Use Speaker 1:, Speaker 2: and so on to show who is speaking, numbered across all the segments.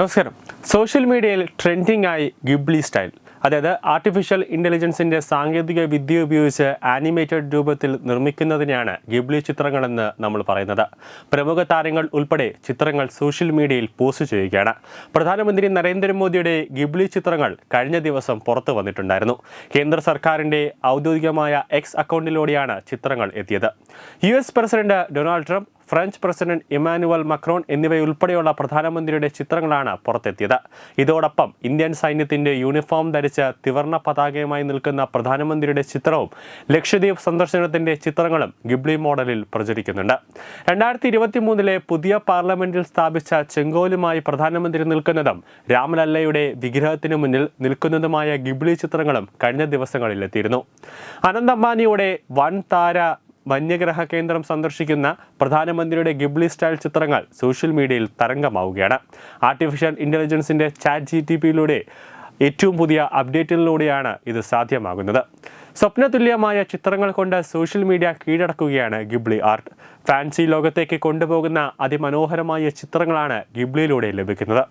Speaker 1: നമസ്കാരം. സോഷ്യൽ മീഡിയയിൽ ട്രെൻഡിംഗ് ആയി ഗിബ്ലി സ്റ്റൈൽ അതായത് ആർട്ടിഫിഷ്യൽ ഇന്റലിജൻസിന്റെ സാങ്കേതിക വിദ്യ ഉപയോഗിച്ച് ആനിമേറ്റഡ് രൂപത്തിൽ നിർമ്മിക്കുന്നതിനെയാണ് ഗിബ്ലി ചിത്രങ്ങളെന്ന് നമ്മൾ പറയുന്നത്. പ്രമുഖ താരങ്ങൾ ഉൾപ്പെടെ ചിത്രങ്ങൾ സോഷ്യൽ മീഡിയയിൽ പോസ്റ്റ് ചെയ്യുകയാണ്. പ്രധാനമന്ത്രി നരേന്ദ്രമോദിയുടെ ഗിബ്ലി ചിത്രങ്ങൾ കഴിഞ്ഞ ദിവസം പുറത്തു വന്നിട്ടുണ്ടായിരുന്നു. കേന്ദ്ര സർക്കാരിന്റെ ഔദ്യോഗികമായ എക്സ് അക്കൗണ്ടിലൂടെയാണ് ചിത്രങ്ങൾ എത്തിയത്. U S president Donald Trump French president Emmanuel Macron എന്നിവയുൾപ്പെടെയുള്ള പ്രധാനമന്ത്രിയുടെ ചിത്രങ്ങളാണ് പുറത്തെത്തിയത്. ഇതോടൊപ്പം ഇന്ത്യൻ സൈന്യത്തിന്റെ യൂണിഫോം ധരിച്ച് തിവർണ പതാകയുമായി നിൽക്കുന്ന പ്രധാനമന്ത്രിയുടെ ചിത്രവും ലക്ഷദ്വീപ് സന്ദർശനത്തിന്റെ ചിത്രങ്ങളും ഗിബ്ലി മോഡലിൽ പ്രചരിക്കുന്നുണ്ട്. രണ്ടായിരത്തി ഇരുപത്തി മൂന്നിലെ പുതിയ പാർലമെന്റിൽ സ്ഥാപിച്ച ചെങ്കോലുമായി പ്രധാനമന്ത്രി നിൽക്കുന്നതും രാമലല്ലയുടെ വിഗ്രഹത്തിന് മുന്നിൽ നിൽക്കുന്നതുമായ ഗിബ്ലി ചിത്രങ്ങളും കഴിഞ്ഞ ദിവസങ്ങളിൽ എത്തിയിരുന്നു. അനന്ത് അംബാനിയുടെ വൻ താര വന്യഗ്രഹ കേന്ദ്രം സന്ദർശിക്കുന്ന പ്രധാനമന്ത്രിയുടെ ഗിബ്ലി സ്റ്റൈൽ ചിത്രങ്ങൾ സോഷ്യൽ മീഡിയയിൽ തരംഗമാവുകയാണ്. ആർട്ടിഫിഷ്യൽ ഇന്റലിജൻസിന്റെ ചാറ്റ് ജി ടി പിയിലൂടെ ഏറ്റവും പുതിയ അപ്ഡേറ്റിലൂടെയാണ് ഇത് സാധ്യമാകുന്നത്. സ്വപ്നതുല്യമായ ചിത്രങ്ങൾ കൊണ്ട് സോഷ്യൽ മീഡിയ കീഴടക്കുകയാണ് ഗിബ്ലി ആർട്ട്. ഫാൻസി ലോകത്തേക്ക് കൊണ്ടുപോകുന്ന അതിമനോഹരമായ ചിത്രങ്ങളാണ് ഗിബ്ലിയിലൂടെ ലഭിക്കുന്നത്.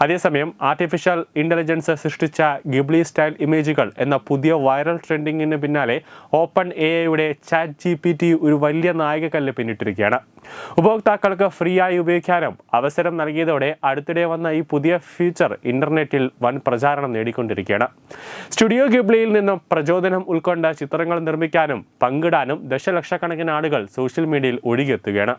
Speaker 1: അതേസമയം ആർട്ടിഫിഷ്യൽ ഇന്റലിജൻസ് സൃഷ്ടിച്ച ഗിബ്ലി സ്റ്റൈൽ ഇമേജുകൾ എന്ന പുതിയ വൈറൽ ട്രെൻഡിങ്ങിന് പിന്നാലെ ഓപ്പൺ എ ഐയുടെ ചാറ്റ് ജി പി ടി ഒരു വലിയ നായികക്കല്ല് പിന്നിട്ടിരിക്കുകയാണ്. ഉപഭോക്താക്കൾക്ക് ഫ്രീ ആയി ഉപയോഗിക്കാനും അവസരം നൽകിയതോടെ അടുത്തിടെ വന്ന ഈ പുതിയ ഫീച്ചർ ഇന്റർനെറ്റിൽ വൻ പ്രചാരണം നേടിക്കൊണ്ടിരിക്കുകയാണ്. സ്റ്റുഡിയോ ഗിബ്ലിയിൽ നിന്നും പ്രചോദനം ഉൾക്കൊണ്ട ചിത്രങ്ങൾ നിർമ്മിക്കാനും പങ്കിടാനും ദശലക്ഷക്കണക്കിന് ആളുകൾ സോഷ്യൽ മീഡിയയിൽ ഒഴുകിയെത്തുകയാണ്.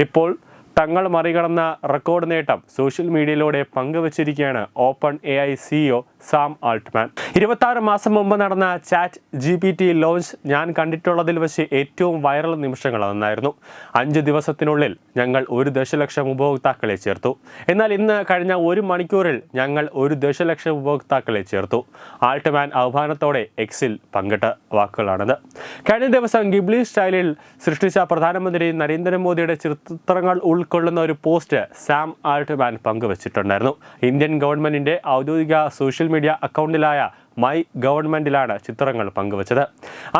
Speaker 1: ഇപ്പോൾ തങ്ങൾ മറികടന്ന റെക്കോർഡ് നേട്ടം സോഷ്യൽ മീഡിയയിലൂടെ പങ്കുവച്ചിരിക്കുകയാണ് Open A I CEO Sam Altman. ഇരുപത്തി മാസം മുമ്പ് നടന്ന chat G P T launch ഞാൻ കണ്ടിട്ടുള്ളതിൽ വെച്ച് ഏറ്റവും വൈറൽ നിമിഷങ്ങൾ അതെന്നായിരുന്നു അഞ്ച് ദിവസത്തിനുള്ളിൽ ഞങ്ങൾ ഒരു ദശലക്ഷം ഉപഭോക്താക്കളെ ചേർത്തു. എന്നാൽ ഇന്ന് കഴിഞ്ഞ ഒരു മണിക്കൂറിൽ ഞങ്ങൾ ഒരു ദശലക്ഷം ഉപഭോക്താക്കളെ ചേർത്തു. ആൾട്ട്മാൻ ആഹ്വാനത്തോടെ എക്സിൽ പങ്കിട്ട വാക്കുകളാണിത്. കഴിഞ്ഞ ദിവസം ഗിബ്ലി സ്റ്റൈലിൽ സൃഷ്ടിച്ച പ്രധാനമന്ത്രി നരേന്ദ്രമോദിയുടെ ചിത്രങ്ങൾ ഉൾക്കൊള്ളുന്ന ഒരു പോസ്റ്റ് സാം ആൾട്ട്മാൻ പങ്കുവച്ചിട്ടുണ്ടായിരുന്നു. ഇന്ത്യൻ ഗവൺമെന്റിന്റെ ഔദ്യോഗിക സോഷ്യൽ മീഡിയ അക്കൗണ്ടിലായ മൈ ഗവൺമെന്റിലാണ് ചിത്രങ്ങൾ പങ്കുവച്ചത്.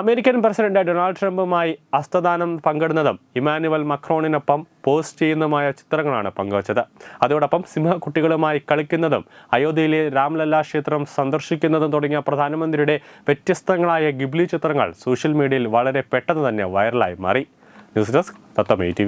Speaker 1: അമേരിക്കൻ പ്രസിഡന്റ് ഡൊണാൾഡ് ട്രംപുമായി ഹസ്തദാനം പങ്കിടുന്നതും ഇമാനുവൽ മക്രോണിനൊപ്പം പോസ്റ്റ് ചെയ്യുന്നതുമായ ചിത്രങ്ങളാണ് പങ്കുവച്ചത്. അതോടൊപ്പം സിംഹക്കുട്ടികളുമായി കളിക്കുന്നതും അയോധ്യയിലെ രാംലല്ല ക്ഷേത്രം സന്ദർശിക്കുന്നതും തുടങ്ങിയ പ്രധാനമന്ത്രിയുടെ വ്യത്യസ്തങ്ങളായ ഗിബ്ലി ചിത്രങ്ങൾ സോഷ്യൽ മീഡിയയിൽ വളരെ പെട്ടെന്ന് തന്നെ വൈറലായി മാറി. News desk തത്തമേ T